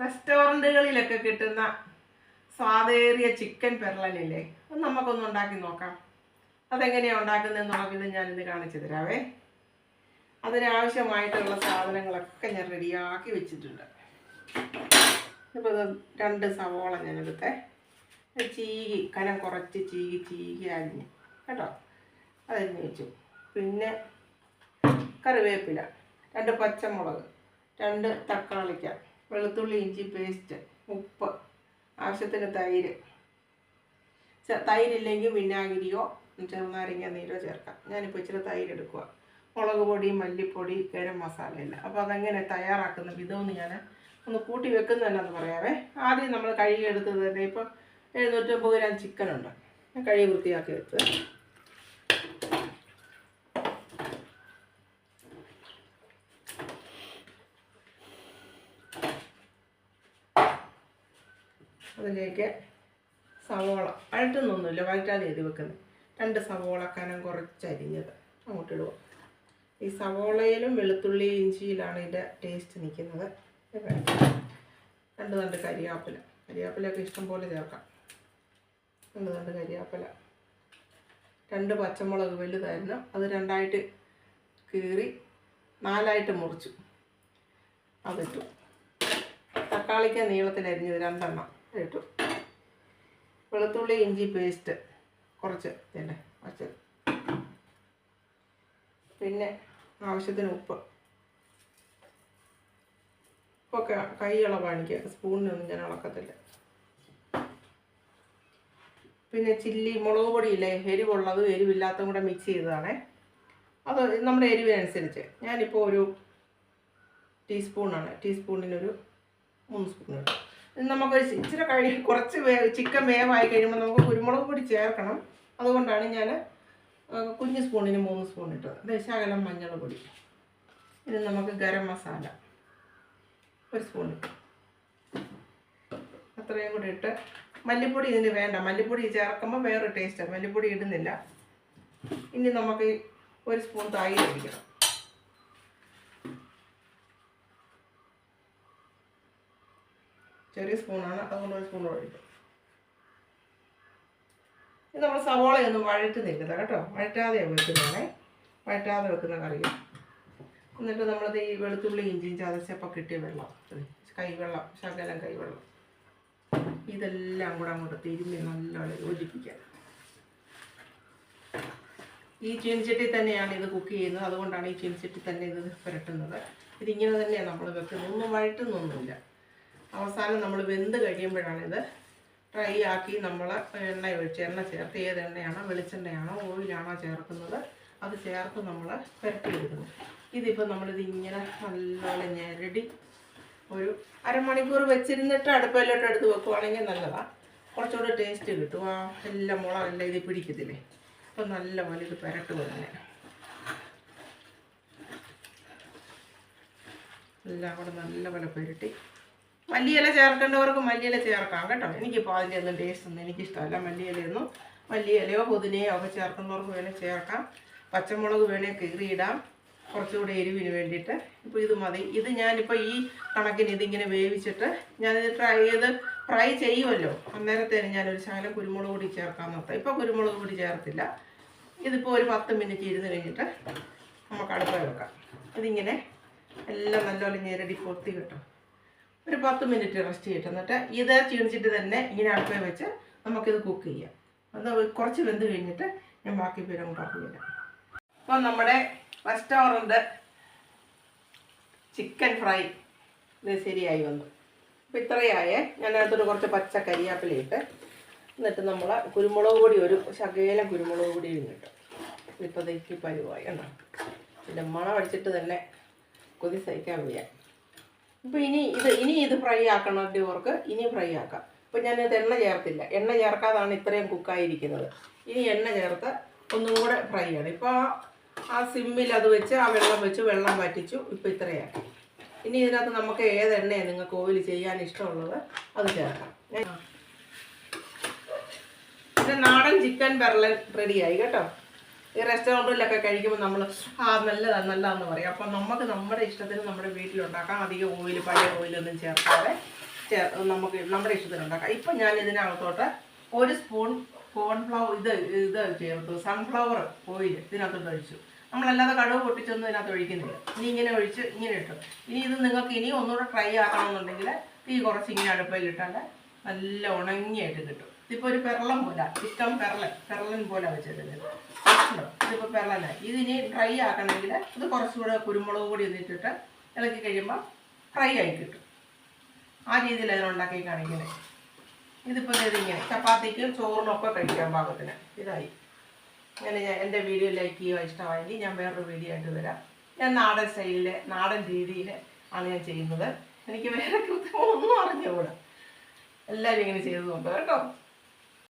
റെസ്റ്റോറന്റുകളിലൊക്കെ കിട്ടുന്ന സ്വാദേറിയ ചിക്കൻ പെരളനില്ലേ? അത് നമുക്കൊന്ന് ഉണ്ടാക്കി നോക്കാം. അതെങ്ങനെയാണ് ഉണ്ടാക്കുന്നതെന്നുള്ള ഞാൻ ഞാനിന്ന് കാണിച്ചു തരാവേ. അതിനാവശ്യമായിട്ടുള്ള സാധനങ്ങളൊക്കെ ഞാൻ റെഡിയാക്കി വെച്ചിട്ടുണ്ട്. ഇപ്പോൾ ഇത് രണ്ട് സവോള ഞാനെടുത്തേ. ചീകി കനം കുറച്ച് ചീകി ചീകി അരിഞ്ഞ്. കേട്ടോ? അതരിഞ്ഞ് വെച്ചു. പിന്നെ കറിവേപ്പില. രണ്ട് പച്ചമുളക്. രണ്ട് തക്കാളിക്ക. വെളുത്തുള്ളി ഇഞ്ചി പേസ്റ്റ് ഉപ്പ് ആവശ്യത്തിന് തൈര്. തൈരില്ലെങ്കിൽ വിനാഗിരിയോ ചെറുനാരങ്ങ നീരോ ചേർക്കാം. ഞാനിപ്പോൾ ഇച്ചിരി തൈര് എടുക്കുക മുളക് പൊടി മല്ലിപ്പൊടി ഗരം മസാല ഇല്ല അപ്പോൾ അതെങ്ങനെ തയ്യാറാക്കുന്ന വിധമെന്ന് ഞാൻ ഒന്ന് കൂട്ടി വെക്കുന്നതന്നെന്ന് പറയാവേ. ആദ്യം നമ്മൾ കഴുകി എടുത്തത് തന്നെ ഇപ്പോൾ എഴുന്നൂറ്റമ്പത് ഗ്രാം ചിക്കനുണ്ട് ഞാൻ കഴുകി വൃത്തിയാക്കി എടുത്ത് അതിലേക്ക് സവോള. വഴറ്റുന്നൊന്നുമില്ല വഴറ്റാതെ എഴുതി വെക്കുന്നത്. രണ്ട് സവോള കനം കുറച്ചരിഞ്ഞത് അങ്ങോട്ട് ഇടുക. ഈ സവോളയിലും വെളുത്തുള്ളി ഇഞ്ചിയിലാണ് ഇതിന്റെ ടേസ്റ്റ് നിൽക്കുന്നത്. രണ്ട്. രണ്ട് കരിയാപ്പില. കരിയാപ്പിലൊക്കെ ഇഷ്ടം പോലെ ചേർക്കാം. രണ്ട് രണ്ട് കരിയാപ്പില. രണ്ട് പച്ചമുളക് വലുതായിരുന്നു. അത് രണ്ടായിട്ട് കീറി നാലായിട്ട് മുറിച്ചു. അതിട്ടു. തക്കാളിക്ക നീളത്തിൽ അരിഞ്ഞത് രണ്ടെണ്ണം. ഇട്ടു. വെളുത്തുള്ളി ഇഞ്ചി പേസ്റ്റ് കുറച്ച് തന്നെ കുറച്ച് പിന്നെ ആവശ്യത്തിന് ഉപ്പ്. ഉപ്പൊക്കെ കൈ ഇളവാണിക്കുക സ്പൂണിനൊന്നും ഞാൻ ഇളക്കത്തില്ല പിന്നെ ചില്ലി മുളക് പൊടിയില്ലേ? എരിവുള്ളതും എരിവില്ലാത്തതും കൂടെ മിക്സ് ചെയ്തതാണേ. അത് നമ്മുടെ എരിവിനനുസരിച്ച്. ഞാനിപ്പോൾ ഒരു ടീസ്പൂണാണ് ടീസ്പൂണിനൊരു മൂന്ന് ഇത് നമുക്ക് ഇച്ചിരി കഴി കുറച്ച് വേ ചിക്കൻ വേവായി കഴിയുമ്പോൾ നമുക്ക് കുരുമുളക് പൊടി ചേർക്കണം. അതുകൊണ്ടാണ് ഞാൻ കുഞ്ഞ് സ്പൂണിന് മൂന്ന് സ്പൂൺ ഇട്ടത്. ദശാകലം ശകലം മഞ്ഞൾ പൊടി. ഇനി നമുക്ക് ഗരം മസാല ഒരു സ്പൂൺ അത്രയും കൂടി ഇട്ട്. മല്ലിപ്പൊടി ഇതിന് വേണ്ട. മല്ലിപ്പൊടി ചേർക്കുമ്പോൾ വേറെ ടേസ്റ്റാണ് മല്ലിപ്പൊടി ഇടുന്നില്ല. ഇനി നമുക്ക് ഒരു സ്പൂൺ തൈര് ഒഴിക്കണം. ചെറിയ സ്പൂണാണ് അതുകൊണ്ട് ഒരു സ്പൂൺ ഒഴിക്കും ഇത് നമ്മൾ സവോളയൊന്നും വഴറ്റുന്നില്ല കേട്ടോ. വഴറ്റാതെയാണ് വെക്കുന്നതാണേ വഴറ്റാതെ വെക്കുന്ന കറി എന്നിട്ട് നമ്മളത് ഈ വെളുത്തുള്ളി ഇഞ്ചിയും ചതച്ചപ്പോൾ കിട്ടിയ വെള്ളം. കൈവെള്ളം ശകലം കൈവെള്ളം. ഇതെല്ലാം കൂടെ അങ്ങോട്ട് തിരുമ്മി നല്ലോണം യോജിപ്പിക്കാം ഈ ചീനിച്ചട്ടി തന്നെയാണ് ഇത് കുക്ക് ചെയ്യുന്നത്. അതുകൊണ്ടാണ് ഈ ചീനിച്ചട്ടി തന്നെ ഇത് പുരട്ടുന്നത്. ഇതിങ്ങനെ തന്നെയാണ് നമ്മൾ വെക്കുന്നത്. ഒന്നും വഴറ്റുന്നൊന്നുമില്ല. അവസാനം നമ്മൾ വെന്ത് കഴിയുമ്പോഴാണ് ഇത് ഡ്രൈ ആക്കി നമ്മൾ എണ്ണ ഒഴിച്ച് എണ്ണ ചേർത്ത് ഏത് എണ്ണയാണോ വെളിച്ചെണ്ണയാണോ ഓയിലാണോ ചേർക്കുന്നത് അത് ചേർത്ത് നമ്മൾ പുരട്ടിയെടുക്കുന്നു. ഇതിപ്പോൾ നമ്മളിത് ഇങ്ങനെ നല്ലോണം ഞെരടി ഒരു അരമണിക്കൂർ വെച്ചിരുന്നിട്ട് അടുപ്പിലോട്ട് എടുത്ത് വെക്കുവാണെങ്കിൽ നല്ലതാണ് കുറച്ചുകൂടെ ടേസ്റ്റ് കിട്ടും. ആ എല്ലാം മുളകെല്ലാം ഇത് പിടിക്കത്തില്ലേ? അപ്പം നല്ല പോലെ ഇത് പുരട്ട് തന്നെ എല്ലാം കൂടെ നല്ല പോലെ പുരട്ടി. മല്ലിയില ചേർക്കേണ്ടവർക്ക് മല്ലിയില ചേർക്കാം കേട്ടോ. എനിക്കിപ്പോൾ അതിന്റെ ഒന്നും ടേസ്റ്റ് ഒന്നും എനിക്കിഷ്ടമല്ല. മല്ലിയിലയൊന്നും മല്ലിയിലയോ പുതിനയോ ഒക്കെ ചേർക്കുന്നവർക്ക് വേണേൽ ചേർക്കാം. പച്ചമുളക് വേണേൽ കീറിയിടാം. കുറച്ചുകൂടെ എരിവിന് വേണ്ടിയിട്ട്. ഇപ്പോൾ ഇത് മതി. ഇത് ഞാനിപ്പോൾ ഈ കണക്കിന് ഇതിങ്ങനെ വേവിച്ചിട്ട് ഞാനിത് ട്രൈ ചെയ്ത് ഫ്രൈ ചെയ്യുമല്ലോ അന്നേരത്തേന് ഞാനൊരു ശകലം കുരുമുളക് പൊടി ചേർക്കാൻ നോക്കാം ഇപ്പോൾ കുരുമുളക് കൂടി ചേർത്തില്ല. ഇതിപ്പോൾ ഒരു പത്ത് മിനിറ്റ് ഇരുന്ന് കഴിഞ്ഞിട്ട് നമുക്ക് അടുപ്പ് വെക്കാം. ഇതിങ്ങനെ എല്ലാം നല്ലപോലെ ഞെരടി പൊത്തി കിട്ടും. ഒരു പത്ത് മിനിറ്റ് റെസ്റ്റ് ചെയ്തിട്ട് എന്നിട്ട് ഇത് ചീണിച്ചിട്ട് തന്നെ ഇങ്ങനെ അടുപ്പേ വെച്ച് നമുക്കിത് കുക്ക് ചെയ്യാം. അത് കുറച്ച് വെന്ത് കഴിഞ്ഞിട്ട് ഞാൻ ബാക്കി പേരും പറഞ്ഞു തരാം. അപ്പോൾ നമ്മുടെ റെസ്റ്റോറന്റ് ചിക്കൻ ഫ്രൈ ഇത് ശരിയായി വന്നു. അപ്പോൾ ഇത്രയായേ ഞാൻ അതിനകത്തോട്ട് കുറച്ച് പച്ച കരിയാപ്പില ഇട്ട് എന്നിട്ട് നമ്മൾ കുരുമുളക് പൊടി ഒരു ശകേല കുരുമുളക് പൊടി ഇട്ട്. ഇപ്പോൾ ഇതൊക്കെ പരുവായി കണ്ടോ? പിന്നെ മണം അടിച്ചിട്ട് തന്നെ കൊതി സഹിക്കാൻ വയ്യ. ഇപ്പോൾ ഇനി ഇത് ഇനി ഇത് ഫ്രൈ ആക്കണം ആക്കണവർക്ക് ഇനി ഫ്രൈ ആക്കാം. ഇപ്പോൾ ഞാനിത് എണ്ണ ചേർത്തില്ല. എണ്ണ ചേർക്കാതാണ് ഇത്രയും കുക്കായിരിക്കുന്നത് ഇനി എണ്ണ ചേർത്ത് ഒന്നും കൂടെ ഫ്രൈ ആണ് ഇപ്പോൾ ആ സിമ്മിൽ അത് വെച്ച് ആ വെള്ളം വെച്ച് വെള്ളം വറ്റിച്ചു. ഇപ്പോൾ ഇത്രയാക്കി. ഇനി ഇതിനകത്ത് നമുക്ക് ഏത് എണ്ണയാണ് നിങ്ങൾക്ക് ഓയിൽ ചെയ്യാൻ ഇഷ്ടമുള്ളത് അത് ചേർക്കാം. പിന്നെ നാടൻ ചിക്കൻ ബെർലൻ റെഡിയായി കേട്ടോ. ഈ റെസ്റ്റോറന്റിലൊക്കെ കഴിക്കുമ്പോൾ നമ്മൾ ആ നല്ലതാണ് നല്ലതാന്ന് പറയും. അപ്പം നമുക്ക് നമ്മുടെ ഇഷ്ടത്തിന് നമ്മുടെ വീട്ടിലുണ്ടാക്കാം. അധികം ഓയിൽ പഴയ ഓയിലൊന്നും ചേർക്കാതെ ചേർ നമുക്ക് നമ്മുടെ ഇഷ്ടത്തിന് ഉണ്ടാക്കാം. ഇപ്പം ഞാൻ ഇതിനകത്തോട്ട് ഒരു സ്പൂൺ കോൺഫ്ലവർ ഇത് ഇത് ചേർത്തു. സൺഫ്ലവർ ഓയിൽ ഇതിനകത്തോട്ട് ഒഴിച്ചു. നമ്മളല്ലാതെ കടുവ് പൊട്ടിച്ചൊന്നും ഇതിനകത്ത് ഒഴിക്കുന്നില്ല. ഇനി ഇങ്ങനെ ഒഴിച്ച് ഇങ്ങനെ ഇട്ടു. ഇനി ഇത് നിങ്ങൾക്ക് ഇനി ഒന്നുകൂടെ ട്രൈ ആക്കണമെന്നുണ്ടെങ്കിൽ തീ കുറച്ച് ഇങ്ങനെ അടുപ്പയിലിട്ടാൽ നല്ല ഉണങ്ങിയായിട്ട് കിട്ടും. ഇതിപ്പോൾ ഒരു പെരളം പോലെ ഇഷ്ടം പെരളൻ പെരളൻ പോലെ വെച്ചിരുന്നത് ഉണ്ടോ ഇതിപ്പോൾ പെരളനായി ഇതിനി ഡ്രൈ ആക്കണമെങ്കിൽ ഇത് കുറച്ചുകൂടെ കുരുമുളക് പൊടി ഒന്നിട്ടിട്ട് ഇളക്കി കഴിയുമ്പോൾ ഫ്രൈ ആയി കിട്ടും. ആ രീതിയിൽ അതിനുണ്ടാക്കി കാണിക്കുന്നത് ഇതിപ്പോൾ ഇതിങ്ങനെ ചപ്പാത്തിക്കും ചോറിനും ഒക്കെ കഴിക്കാൻ പാകത്തിന്. ഇതായി. അങ്ങനെ ഞാൻ എന്റെ വീഡിയോ ലൈക്ക് ചെയ്യുക ഇഷ്ടമായെങ്കിൽ ഞാൻ വേറൊരു വീഡിയോ ആയിട്ട് വരാം. ഞാൻ നാടൻ സ്റ്റൈലിൽ നാടൻ രീതിയിൽ ആണ് ഞാൻ ചെയ്യുന്നത്. എനിക്ക് വേറെ കൃത്യമൊന്നും അറിഞ്ഞുകൂടാ. എല്ലാവരും ഇങ്ങനെ ചെയ്ത് നോക്കുക കേട്ടോ.